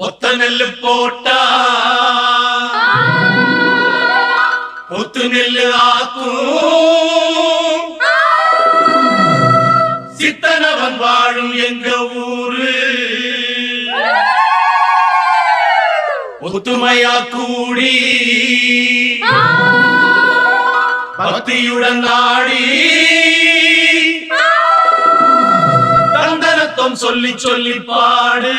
ஒத்த நெல்லு போட்டா. ஒத்து நெல்லு ஆக்கும். சித்தனவன் வாழும் எங்க ஊரு. ஒத்துமையா கூடி. பக்தியுடன் நாடி அர்த்தம் சொல்லி சொல்லி பாடு.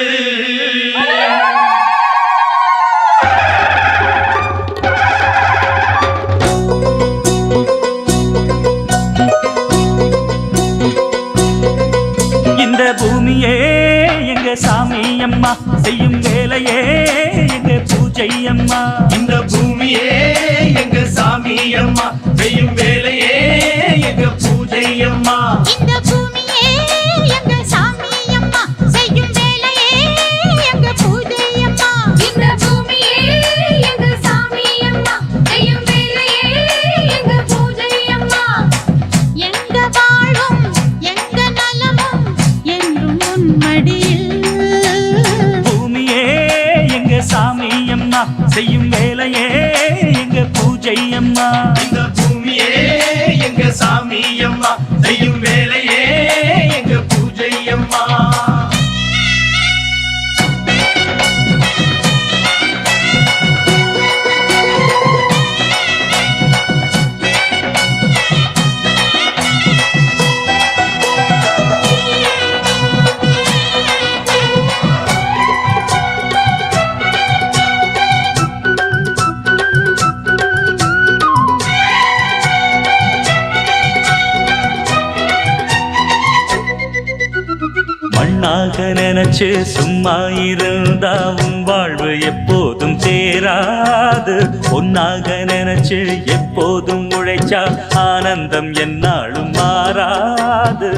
வச்சு சும்மா இருந்தா உன் வாழ்வு எப்போதும் சேராது. ஒன்னாக நினைச்சு எப்போதும் உழைச்சா ஆனந்தம் என்னாலும் மாறாது.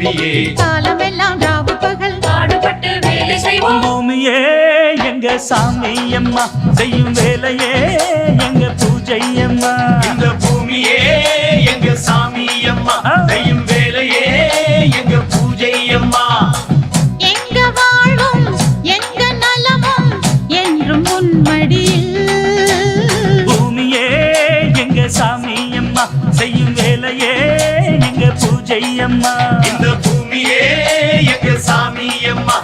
நம்பியே. காலமெல்லாம் ராவு பகல் பாடுபட்டு வேலை செய்வோம். பூமியே எங்க சாமி அம்மா செய்யும் வேலையே எங்க பூஜை அம்மா. இந்த பூமியே எங்க சாமி அம்மா செய்யும் வேலையே எங்க பூஜை அம்மா. எங்க வாழும் எங்க நலமும் என்றும் உன் மடியில் பூமியே எங்க சாமி அம்மா செய்யும் வேலையே எங்க பூஜை அம்மா. இந்த பூமியே சாமி அம்மா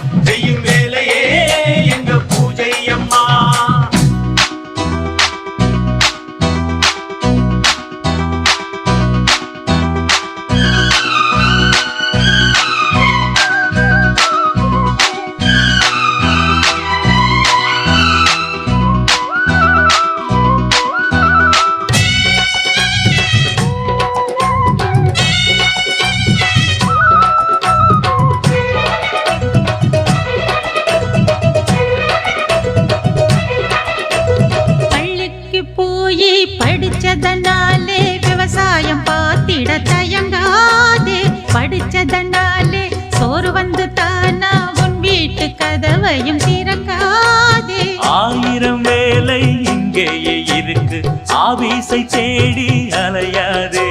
ஆபீஸை தேடி அலையாதே.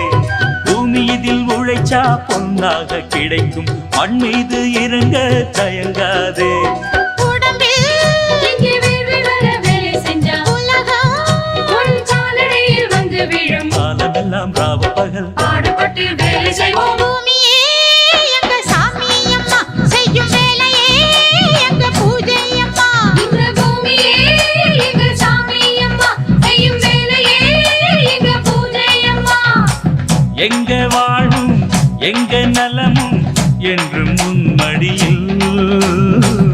பூமி இதில் உழைச்சா பொன்னாக கிடைக்கும். மண் மீது இறங்க தயங்காதே. காலமெல்லாம் ராவ பகல் பாடுபட்டு வேலை செய்வோம். எங்க வாழும் எங்க நலமும் என்றும் உன்மடியில் பூமியே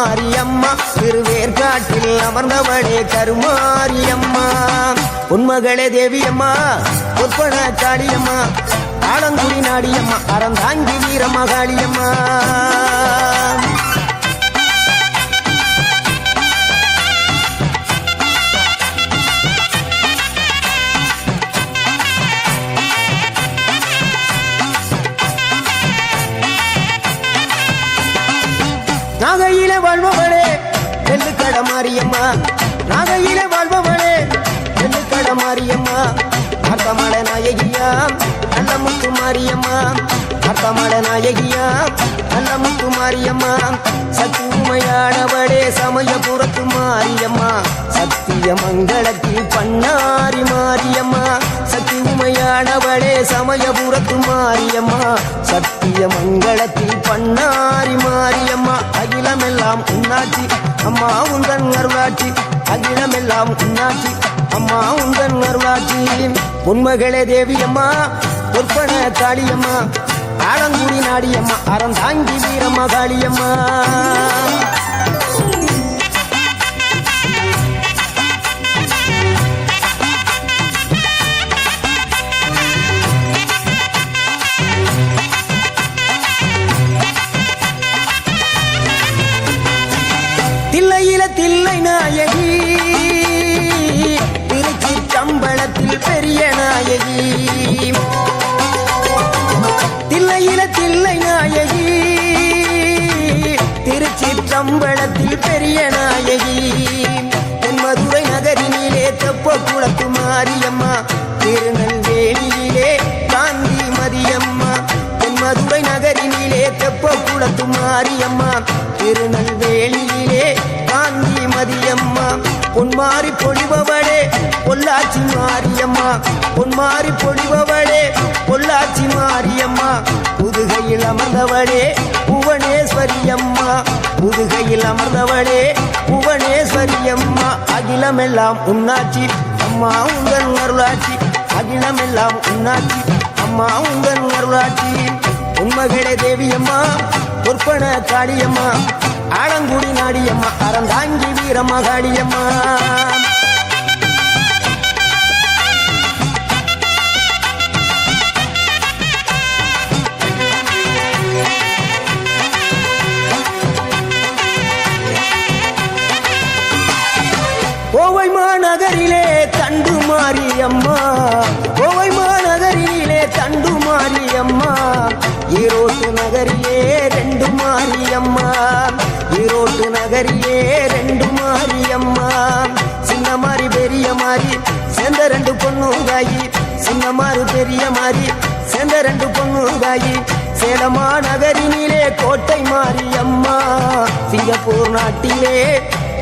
கருமாரியம்மா திருவேற்காட்டில் அமர்ந்தவளே கருமாரியம்மா. உன்மகளே தேவியம்மா ஒப்பன காளியம்மா ஆலங்குடி நாடியம்மா அறந்தாங்கி வீரம்மா நாகையில வாழ்பவளே வெள்ளுக்கட மாரியம்மா. நாகையில வாழ்பவளே வெள்ளுக்கட மாரியம்மா. அர்த்தமல நாயகியா நல்ல முத்து மாரியம்மா. அர்த்தமல நாயகியா நல்ல மாரியம்மா சக்தி உமையானவளே சமயபுரத்து மாரியம்மா சத்திய மங்களத்தில் பண்ணாரி மாரியம்மா சக்தி உமையானவளே சமயபுரத்து மாரியம்மா சத்திய மங்களத்தில் பண்ணாரி மாரியம்மா. அகிலமெல்லாம் உன்னாட்சி அம்மா உந்தன் அருளாட்சி. அகிலமெல்லாம் உன்னாட்சி அம்மா உந்தன் அருளாட்சி. பொன்மகளே தேவியம்மா பொற்பன காளியம்மா ஆலங்குடி நாடியம்மா அறந்தாங்கி வீரம்மா காளியம்மா. தெப்ப குளத்து மாரியம்மா. திருநெல்வேலியிலே காந்தி மதியம்மா மதுரை நகரினிலே தெப்ப குளத்து மாரியம்மா. திருநெல்வேலியிலே காந்தி மதியம்மா பொன்மாரி பொழிபவளே பொள்ளாச்சி மாரியம்மா. பொன்மாரி பொழிபவளே பொள்ளாச்சி மாரியம்மா. புதுகையில் அமர்ந்தவளே புவனேஸ்வரியம்மா. புதுகையில் அமர்ந்தவளே புவனேஸ்வரியம்மா. அகிலமெல்லாம் உன்னாச்சி அம்மா உங்கள் அருளாச்சி அகிலமெல்லாம் உன்னாச்சி அம்மா உங்கள் அருளாச்சி உண்மகளே தேவியம்மா பொற்பன காளியம்மா. ஆலங்குடி நாடியம்மா அறந்தாங்கி வீரம்மா காளியம்மா கோவை மாநகரிலே தண்டு மாரியம்மா. கோவை மாநகரிலே தண்டு மாரியம்மா. ஈரோட்டு நகரிலே ரெண்டு மாரியம்மா. ரோட்டு நகரியே ரெண்டு மாரியம்மா. சின்ன மாறி பெரிய மாறி சேர்ந்த ரெண்டு பொண்ணுங்காயி. சின்ன மாறு பெரிய மாறி சேர்ந்த ரெண்டு பொண்ணுங்காயி. சேலமா நகரினிலே கோட்டை மாரியம்மா. சிங்கப்பூர் நாட்டிலே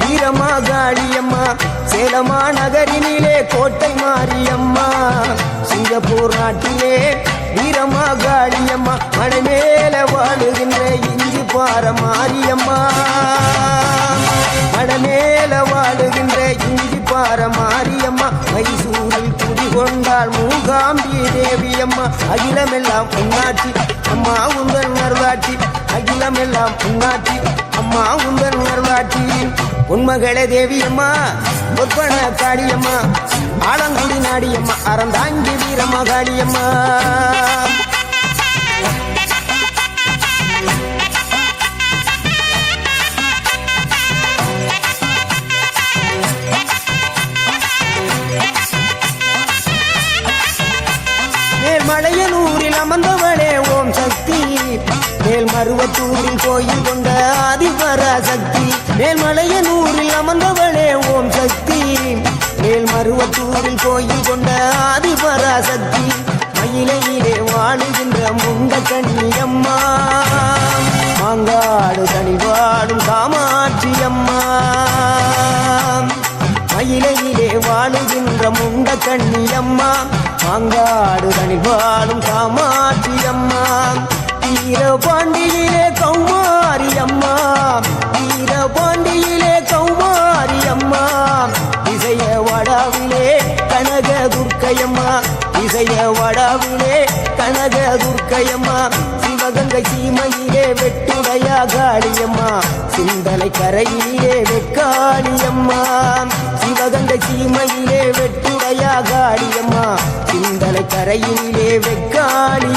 வீரமா காளியம்மா. சேலமா நகரினிலே கோட்டை மாரியம்மா. சிங்கப்பூர் நாட்டிலே வீரமா காளியம்மா மலை மேல வாழுகின்ற இஞ்சி பார மாரியம்மா. மலை மேல வாழுகின்ற இஞ்சி பார மாரியம்மா. மைசூரில் குடிகொண்டாள் மூகாம்பி தேவியம்மா. அகிலமெல்லாம் பொன்னாட்சி அம்மா உங்கள் அருளாட்சி அகிலமெல்லாம் பொன்னாட்சி அம்மா உந்தன் அருளாட்சி உண்மகளே தேவியம்மா ஒப்பன காளியம்மா. ஆலங்குடி நாடியம்மா அறந்தாங்கி வீரம்மா காளியம்மா மேல்மலையனூரில் அமர்ந்த அருவத்தூரில் கோயில் கொண்ட ஆதிபராசக்தி. மேல்மலையனூரில் அமர்ந்தவளே ஓம் சக்தி. மேல்மருவத்தூரில் கோயில் கொண்ட ஆதிபராசக்தி. மயிலையிலே வாழுகின்ற முண்ட கண்ணியம்மா மாங்காடு தனிவாடும் காமாட்சி அம்மா மயிலையிலே வாழுகின்ற முண்ட கண்ணியம்மா மாங்காடு தனிவாடும் காமாட்சி அம்மா வீரபாண்டியிலே கௌமாரி அம்மா வீரபாண்டியிலே கௌமாரி அம்மா இசைய வடாவிலே கனக துர்க்கையம்மா இசைய வடாவிலே கனக துர்க்கையம்மா சிவகங்கை சீமையிலே வெட்டுடையா காளியம்மா சிந்தலை கரையிலே வெக்காளியம்மா. சிவகங்கை சீமையிலே வெட்டுடையா காளியம்மா சிந்தலை கரையிலே வெக்காளி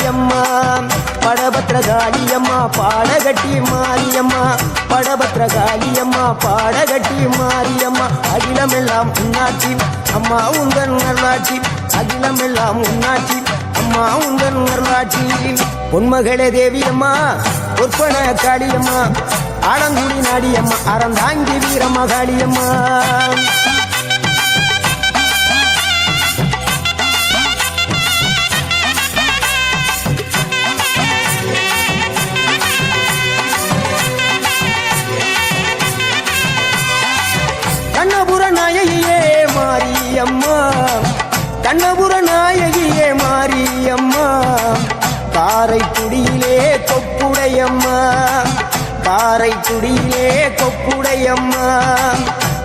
படபத்திர காளியம்மா பாடகட்டி மாரியம்மா. படபத்திர காளியம்மா பாடகட்டி மாரியம்மா. அகிலமெல்லாம் உன்னாட்சி அம்மா உந்தன் நல்லாட்சி அகிலமெல்லாம் உன்னாட்சி அம்மா உந்தன் நல்லாட்சி பொன்மகளே தேவியம்மா பொற்பன காளியம்மா. ஆலங்குடி நாடியம்மா அறந்தாங்கி வீரம்மா காளியம்மா மாரியம்மா. கண்ணபுர நாயகியே மாரியம்மா. காரைக்குடியிலே கொப்புடையம்மா. காரைக்குடியிலே கொப்புடையம்மா.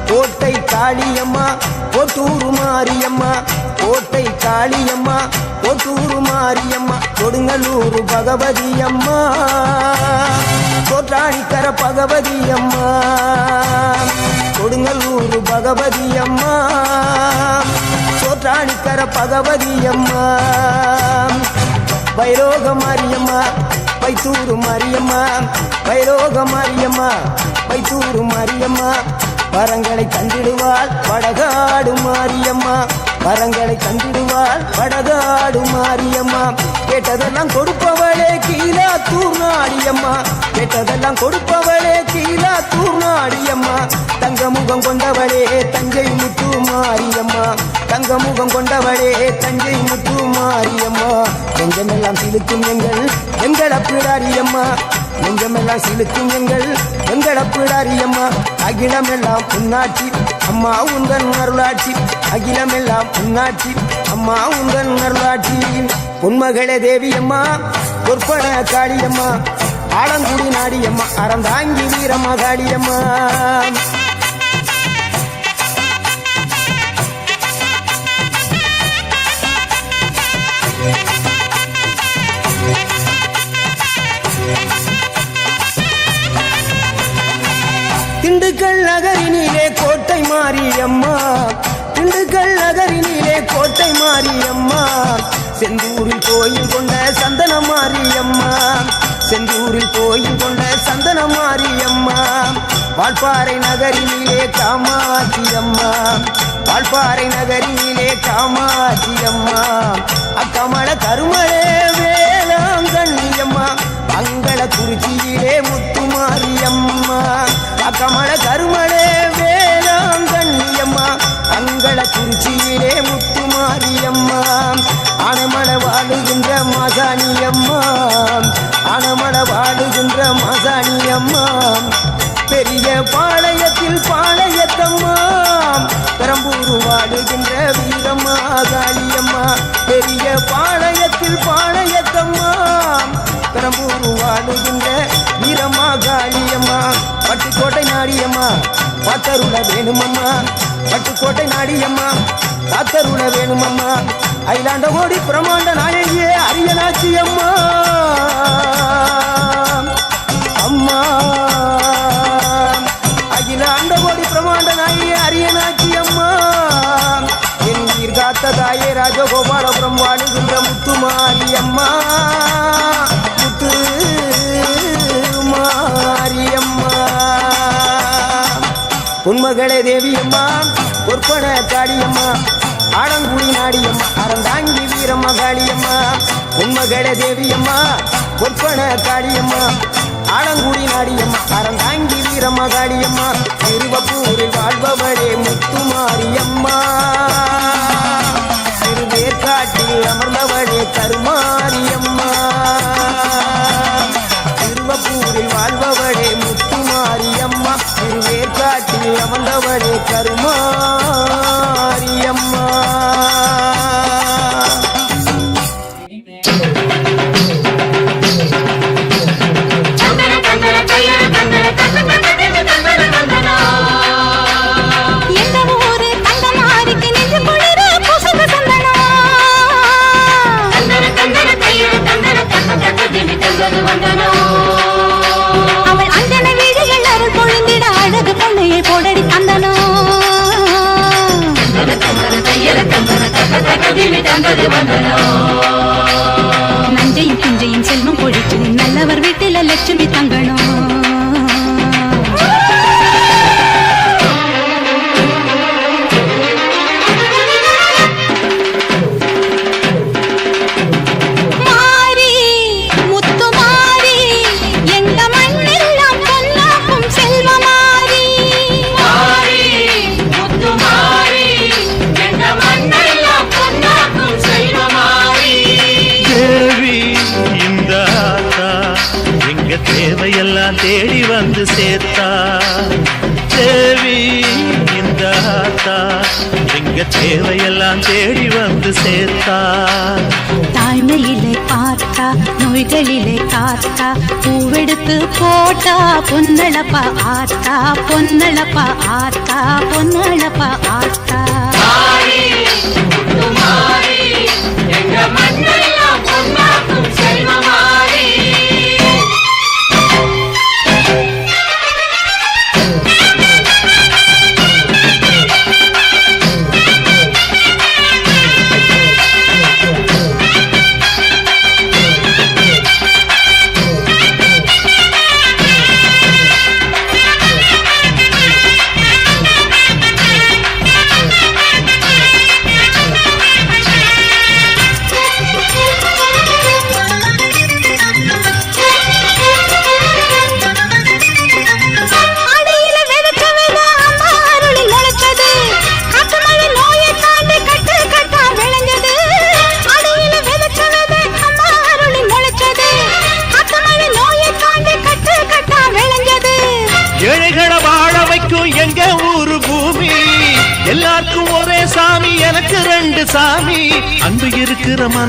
கோட்டை காளியம்மா கொட்டூரு மாரியம்மா. கோட்டை காளியம்மா கொட்டூரு மாரியம்மா. கொடுங்கலூரு பகவதியம்மா. கோட்டாணிக்கர பகவதியம்மா. கொடுங்கலூரு பகவதி அம்மா. சோற்றாணிக்கர பகவதி அம்மா. வைரோக மாரியம்மா பைத்தூரு மாரியம்மா. வைரோக மாரியம்மா பைத்தூரு மாரியம்மா. வரங்களை தந்திடுவாள் வடகாடு மாரியம்மா. வரங்களை தந்திடுவாள் வடகாடு மாரியம்மா கேட்டதெல்லாம் கொடுப்பவளே கீழா தூர்நாடியம்மா கேட்டதெல்லாம் கொடுப்பவளே கீழா தூர்நாடியம்மா தங்க முகம் கொண்டவளே தஞ்சை முத்து மாரியம்மா. தங்க முகம் கொண்டவளே தஞ்சை முத்து மாரியம்மா. நெஞ்சமெல்லாம் சிலுக்கும் எங்கள் எங்கள் பிடாரியம்மா. நெஞ்சமெல்லாம் சிலுக்கும் எங்கள் எங்கள பிடாரியம்மா அகிலமெல்லாம் புண்ணாட்சி அம்மா உந்தன் அருளாட்சி. அகிலமெல்லாம் புண்ணாட்சி அம்மா உந்தன் அருளாட்சி. பொன்மகளே தேவியம்மா பொற்பன காளியம்மா ஆலங்குடி நாடியம்மா அறந்தாங்கி வீரம்மா காளியம்மா மாரியம்மா. திண்டுக்கல் நகரினிலே கோட்டை மாரியம்மா. செந்தூரில் கோயில் கொண்ட சந்தன மாரியம்மா. செந்தூரில் கோயில் கொண்ட சந்தன மாரியம்மா. வால்பாறை நகரினிலே காமாட்சி அம்மா வால்பாறை நகரினிலே காமாட்சி அக்கமல கருமலே வேளாங்கண்ணியம்மா. மங்கள குறிச்சியிலே முத்துமாரியம்மா. அக்கமல கருமலே ஆனமல வாழுகின்ற மாசாணியம்மா அணமட வாழுகின்ற மாசாணியம்மா பெரிய பாளையத்தில் பாளையத்தம்மா. பெரம்பூர் வாழுகின்ற வீரம்மா காளியம்மா பெரிய பாளையத்தில் பாளையத்தம்மா. பெரம்பூர் வாழுகின்ற வீரம்மா காளியம்மா பட்டுக்கோட்டை நாடியம்மா பாத்தருள வேணுமம்மா. பட்டுக்கோட்டை நாடியம்மா காத்தருள வேணுமம்மா. ஐலாண்ட கோடி பிரமாண்ட நாயகியே அரியனாச்சி அம்மா. அம்மா. அகிலாண்ட கோடி பிரமாண்ட நாயகியே அரியனாச்சி அம்மா. என் உயிர் காத்த தாயே ராஜகோபாலபுரம் வாழுகின்ற முத்துமாரி அம்மா முத்து மாரியம்மா. உன்மகளே தேவியம்மா பொற்பன காடியம்மா ஆடங்குடி நாடியம்மா அறந்தாங்கி வீரம்மா காளியம்மா உண்மகள தேவியம்மா பொற்பன காளியம்மா ஆலங்குடி நாடியம்மா அறந்தாங்கி வீரம்மா காளியம்மா திருவப்பூரில் வாழ்பவளே முத்துமாரியம்மா. திருவேற்காட்டில் அமர்ந்தவளே கருமாரியம்மா. திருவப்பூரில் வாழ்பவளே முத்துமாரியம்மா திருவேற்காட்டில் அமர்ந்தவளே கருமா. தாயம்மா தேவையெல்லாம் தேடி வந்து சேர்த்தா. தாய்மையிலே பார்த்தா நோய்களிலே காத்தா பூவெடுத்து போட்டா பொன்னளப்பா ஆத்தா பொன்னளப்பா ஆத்தா பொன்னளப்பா ஆத்தா.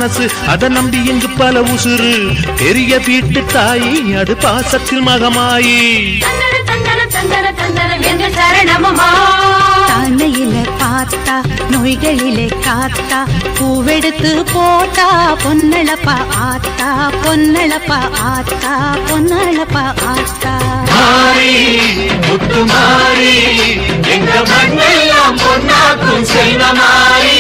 மனசு அதை நம்பி இங்கு பல உசுறு. பெரிய வீட்டு தாயி அது பாசத்தில் மகமாயி. தாழ்மையில பார்த்தா நோய்களிலே காத்தா பூவெடுத்து போட்டா பொன்னளப்பா ஆத்தா பொன்னளப்பா ஆத்தா பொன்னளப்பா ஆத்தா. மாறி முத்து மாறி எங்க மண்ணெல்லாம் பொன்னாக்கும் செல்வமாறி.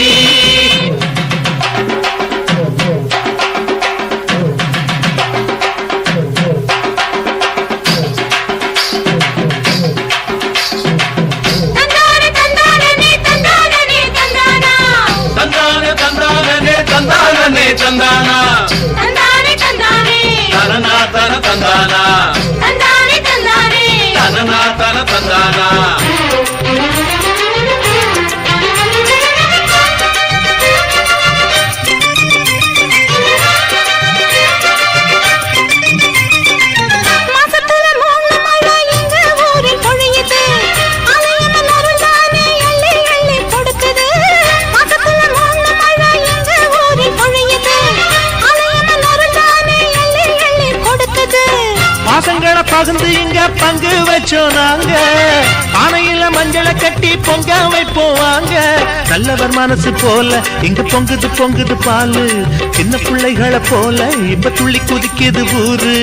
மனசு போல இங்க பொங்குது பொங்குது பாலு. சின்ன பிள்ளைகளை போல இப்ப துள்ளி குதிக்குது ஊரு.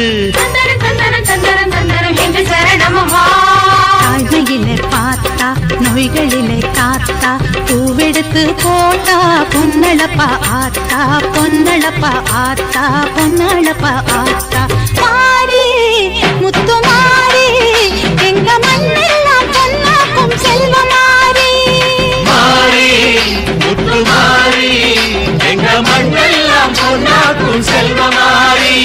தாழ்மையிலே பார்த்தா நோய்களிலே காத்தா. பூவெடுத்து போட்டா பொன்னளப்பா ஆத்தா. பொன்னளப்பா ஆத்தா பொன்னளப்பா ஆத்தா. மாறி முத்து மாறி எங்க மண்ணெல்லாம் பொன்னாக்கும் செல்வமாரி மாறி மாறி எங்க மண்ணெல்லாம் பொன்னாக்கும் செல்வமாறி.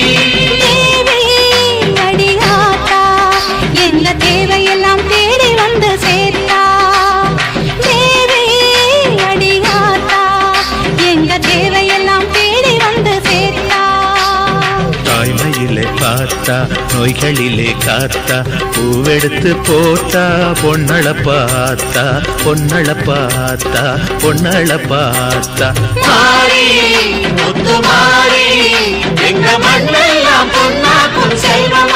பார்த்தா நோய்களிலே காத்தா பூவெடுத்து போட்டா பொன்னள பார்த்தா பொன்னள பார்த்தா பொன்னள பார்த்தா. மாறி மாறி எங்க மண்ணெல்லாம் பொன்னாக்கும் செல்வம்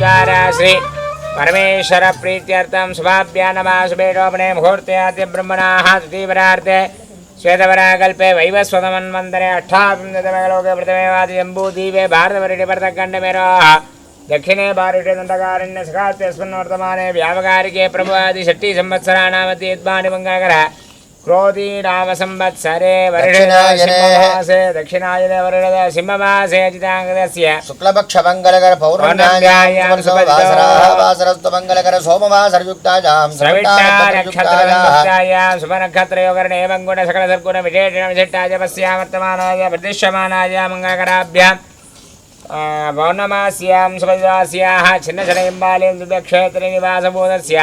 दुर्दक्षयद्वारा श्री परमेश्वर प्रीत्यर्थं शुभाभ्या नमः शुभेडोपणे मुहूर्ते आद्य ब्रह्मणाः द्वितीयवरार्थे श्वेतवराकल्पे वैवस्वतमन्वन्तरे अष्टाविंशतमेलोके प्रथमेवादि जम्बूद्वीपे भारतवर्षे भरतखण्डमेरोः दक्षिणे भारते दण्डकारण्य सखात्यस्मिन् वर्तमाने व्यावकारिके प्रभुवादि षष्टि संवत्सराणामध्ये यद्वानि मङ्गलकर क्रोधी नाम संवत्सरे दक्षिणायने। वर्षे दक्षिणायने वर्षद सिंहमासे अजिताङ्गदस्य शुक्लपक्षमङ्गलकर पौर्णम्यायां सुपदितो। पौर्णम्यासरस्तमङ्गलकर सोमवासरयुक्तायां स्रविष्टा स्रविष्टानक्षत्रयुक्तायाः नक्षत्रसंयुक्तायां शुभनक्षत्रयोगरणे एवं गुण सकल सद्गुण विशेषण विशिष्टाय पश्या वर्तमानाय प्रतिष्यमानाय मङ्गलकराभ्यां पौर्णमास्यां सुभद्रास्याः छिन्नशनयम्बालीं दिव्यक्षेत्रे निवासबोधस्य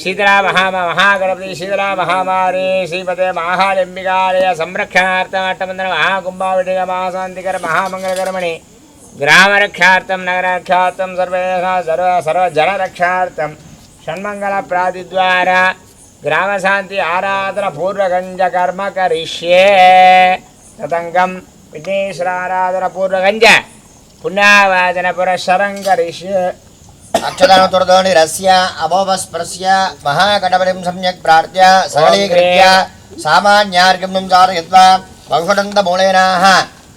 शीतला महाम महागणपति शीतला महामारी श्रीपते महालिम्बिकालय संरक्षणार्थमट्टमन्त्र महाकुम्भाविषय महाशान्तिकर महामङ्गलकर्मणि ग्रामरक्षार्थं नगररक्षार्थं सर्वेषां सर्व सर्वजनरक्षार्थं षण्मङ्गलप्रादिद्वारा ग्रामशान्ति आराधनपूर्वगञ्जकर्म करिष्ये तदङ्गं विघ्नेश्वराराधनपूर्वगञ्ज पुण्यावादनपुरःशरं करिष्ये अक्षतनुतुर्दोनिरस्य अभोपस्पृश्य महागणपतिं सम्यक् प्रार्थ्य सरलीकृत्य सामान्यार्घ्यं चारयित्वा बहुषडन्तमूलेनाः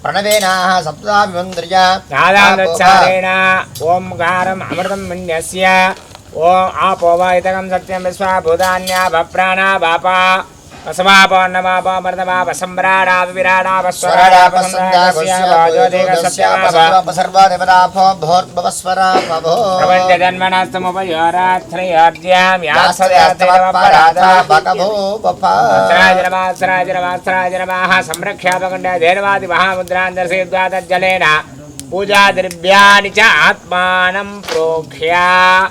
प्रणवेनाः सप्ताभिमन्त्र्य नादानुच्चारेण ओंकारम् अमृतं मन्यस्य ॐ आपो वा इतकं सत्यं विश्वा भूतान्या भप्राणा बापा సంరక్షాపకుండా దేవాది మహాముద్రాం దర్శయద్వాతజ్జలేన प्रपञ्चजन्मनस्तमुपयोरात्रयार्ज्यां यासराजरमासराजरमासराजरमाः संरक्ष्यापकण्ड देवादिमहामुद्रान्तर्षयद्वातज्जलेन पूजाद्रव्याणि च आत्मानं प्रोक्ष्य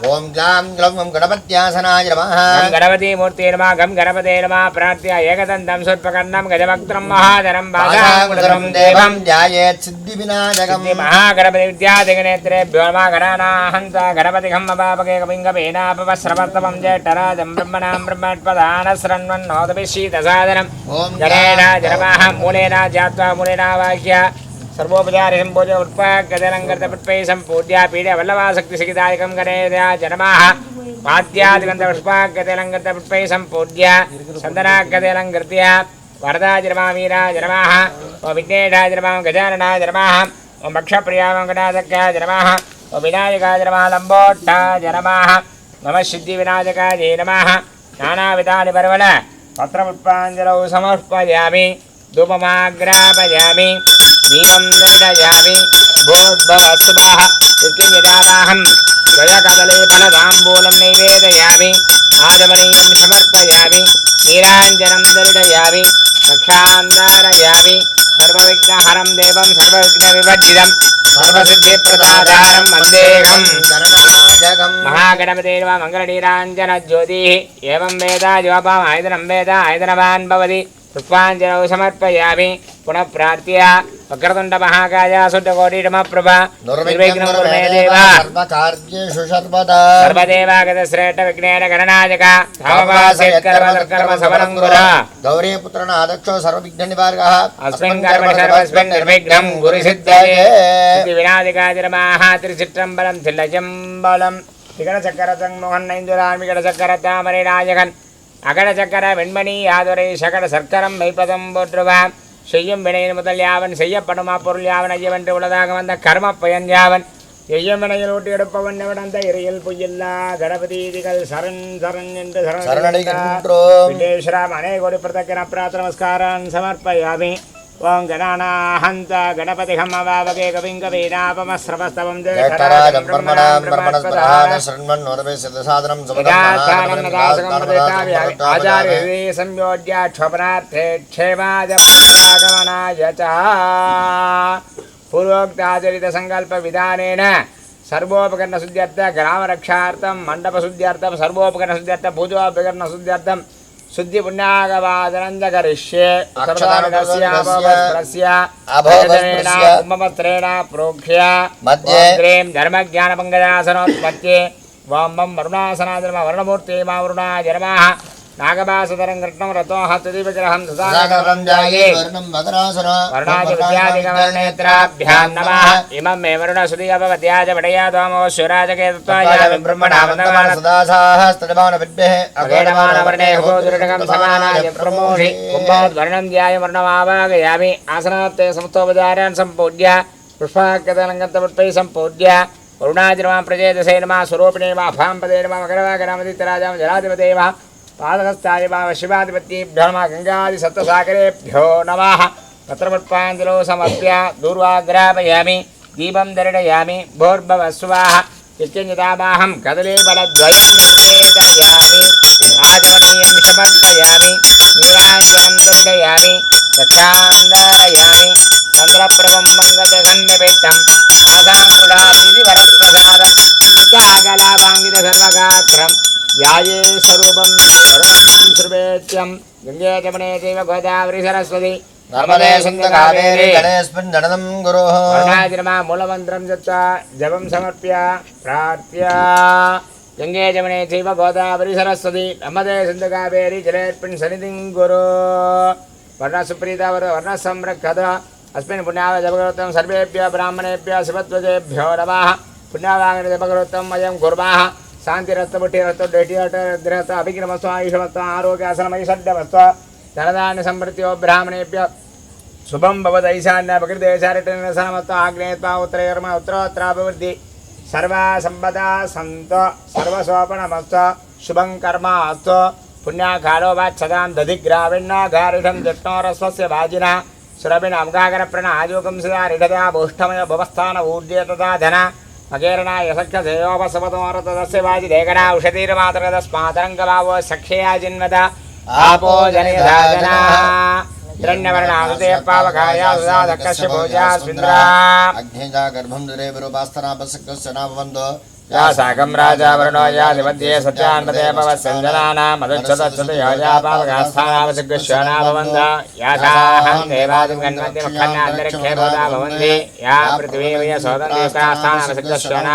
ॐ ग्लां ग्लौं गं गणपत्यासनाय नमः गं गणपति मूर्ते नमः गं गणपते नमः प्रार्थ्य एकदन्तं सुत्पकर्णं गजवक्त्रं महाधरं पाशाङ्कुशलं बाधाकुलरं देवं देवं ध्यायेत् सिद्धिविनायकम् सिद्धि महागणपति विद्यादिगणेत्रेभ्यो नमः गणानाहन्त गणपतिघं अपापके कपिङ्गपेनापवस्रवर्तमं ज्येष्ठराजं ब्रह्मणां ब्रह्मट्पदानस्रण्वन्नोदपि शीतसादनं ॐ जनेन जनमाः मूलेन जात्वा मूलेनावाह्य सर्वोपचारि सम्पूज्य उत्पागदलङ्कृतपुष्पै सम्पूज्य पीडे वल्लभाशक्तिसहितादिकं गणेया जनमाः पाद्यादिगन्धपुष्पागदलङ्कृतपुष्पै सम्पूज्य सन्दनागदलङ्कृत्य वरदाजनमावीराज नमः ओ विघ्नेशाय नमः गजाननाय नमः ॐ भक्षप्रियामङ्गनाथक्याय नमः ओ विनायकाय नमः लम्बोट्टाय नमः नमः सिद्धिविनायकाय नमः नानाविधानि पर्वण पत्रपुष्पाञ्जलौ समर्पयामि ధూపమాగ్రాపయామి దీపం నిర్ణయామి భూర్భవసుభాహ నిత్యనిదావాహం ద్వయకదలే ఫలదాంబూలం నైవేదయామి ఆదమనీయం సమర్పయామి నీరాంజనం దర్శయామి రక్షాందారయామి సర్వవిఘ్నహరం దేవం సర్వవిఘ్న వివర్జితం సర్వసిద్ధిప్రదాధారం మహాగణపతే మంగళనీరాంజన జ్యోతి ఏం వేద జోపాం ఆయతనం వేద ఆయుధనవాన్ భవతి. పుష్పాంజలౌ సమర్పయామి. పునః ప్రార్థ్య వక్రతుండ మహాకాయ శుద్ధకోటీరమ ప్రభ నిర్విఘ్నం కురుమే దేవ. సర్వకార్యేషు సర్వదా. సర్వదేవాగత శ్రేష్ఠ విఘ్నేన గణనాయక కర్మ సవరం గుర. గౌరీ పుత్రన ఆదక్షో సర్వ విఘ్న నివారక కర్మ గురు సిద్ధయే చక్ర తామరే నాయకన్ அகட சக்கர வெண்மணி யாதுரை சகட சர்க்கரம் மெய்ப்பதம் போற்றுவான் செய்யும் வினையின் முதல் யாவன் செய்யப்படுமா பொருள் யாவன் ஐயவென்று உள்ளதாக வந்த கர்ம பயன் யாவன். எய்யும் வினையில் ஊட்டி எடுப்பவன் விடந்த இறையில் பொய்யில்லா. கணபதிதிகள் சரண் சரண் என்று சரண் சரணடைகின்றோம். விஜய் ஸ்ராம் அநேக ஒரு गणपतिहम् अवावके कविं कवीनापमस्रवस्तवं ज्येष्ठराजं ब्रह्मणां ब्रह्मणस्पदान शृण्वन्नोदमे सिद्धसादनं आचार्य संयोज्य क्षोभनार्थे क्षेमाय पुनरागमनाय च पूर्वोक्ताचरितसङ्कल्पविधानेन सर्वोपकरणशुद्ध्यर्थ ग्रामरक्षार्थं मण्डपशुद्ध्यर्थं सर्वोपकरणशुद्ध्यर्थ पूजोपकरणशुद्ध्यर्थं శుద్ధిపుణ్యాగవాదనందకరిష్యే కుంభపత్రేణ ప్రోక్ష్య ్రీం ధర్మజ్ఞానపంగజాసనోత్పత్తి వామం వరుణాసనాధర్మ వరుణమూర్తి మా వరుణా జన్మా नागभासतरं कृत्नं रतो हस्तदीपग्रहं नमः इमं मे वडया ध्याय वर्णमावागयामि आसनात्ते समस्तोपचारान् सम्पूज्य। सम्पूज्य। प्रजेदशे नमः। स्वरूपिणे वा नमः। मकरवाकरामदित्यराजां जलाधिपते वा పాదస్థాయి భావ శివాధిపత్యేభ్యో నమ గంగాది సప్తసాగరేభ్యో నమ పత్రపుష్పాంజలో సమర్ప్య దూర్వాగ్రాపయామి దీపం దరిడయామి భోర్భవ స్వాహ నిత్యనితామాహం కదలీఫలద్వయం నిషేదయామి ఆచమనీయం సమర్పయామి నీరాంజనం దర్డయామి రక్షాందారయామి చంద్రప్రభం మంగతసన్నిపెట్టం మనసాం కుడాభివర్ప్రసాదం సర్వగాత్రం आसाङ्कुलादिवरप्रसादं काकलापाङ्गितसर्वगात्रं याये स्वरूपं सर्वं श्रुवेत्यं गङ्गे जमने चैव गोदावरी सरस्वती नर्मदे सिन्धुकावेरि गणेस्मिन् जननं गुरुः वर्णाजिर्मा मूलमन्त्रं दत्त्वा जपं समर्प्य प्रार्थ्य गङ्गे जमने चैव गोदावरी सरस्वती नर्मदे सिन्धुकावेरि जलेऽर्पिन् सन्निधिं गुरु वर्णसुप्रीता वर वर्णसंरक्षत अस्मिन् पुण्याव जपकरोत्तं सर्वेभ्यः ब्राह्मणेभ्यः शिवध्वजेभ्यो नमः पुण्यावागने जपकरोत्तम् శాంతిరస్త పుట్టిరస్త డటిరస్త అభిగ్రమస్వ ఆయుషమస్వ ఆరోగ్యాసనమై షడ్డవస్వ ధనదాన్ని సంప్రత్యో బ్రాహ్మణేభ్య శుభం భవదైశాన్యపకృతే చారిటనసనమస్వ ఆగ్నేయత్వ ఉత్తరయర్మ ఉత్తరోత్తరాభివృద్ధి సర్వా సంపదా సంత సర్వసోపణమస్వ శుభం కర్మ అస్వ పుణ్యాఘాలో వాచ్చదాం దధిగ్రావిణ్ణాఘారిషం జిష్ణోరస్వస్య వాజిన సురభిణ అంగాగర ప్రణ ఆజోగం రిఢదా భూష్టమయ భవస్థాన ఊర్జే తదా ధన అకీర్ణ యసఖ్య దేవోపసమతమరత తస్య వాజి దేగణ ఔషధీర్మాతరతస్మాతరంగభావో సఖ్యయాజిన్మత स्विन्द्रा अग्नेजा गर्भं दुरे विरूपास्तनापसक्तस्य नामवन्दो या साकं राजा वर्णो याधिपत्ये सत्यान्पदे पवत्सञ्जनानां मदच्छतच्छत योजा पावकास्थानावसृग्श्वनाभवन्त यासाहं देवादिं गण्वन्ति मुखन्नान्तरिक्षे भवता भवन्ति या पृथिवी वय सोदन्तिस्थानावसृग्श्वना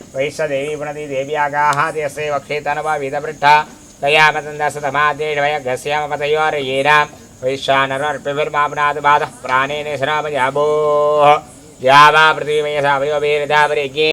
वैश्वदेवी पुनति देव्यागाः त्यस्य वक्षेतनवविधपृष्ठा दयामतन्दसतमादेढवयघस्यामपतयोर्येन वैश्वानरोऽर्पिभिर्मापुनादुपादः प्राणेन श्रामयाभोः या वा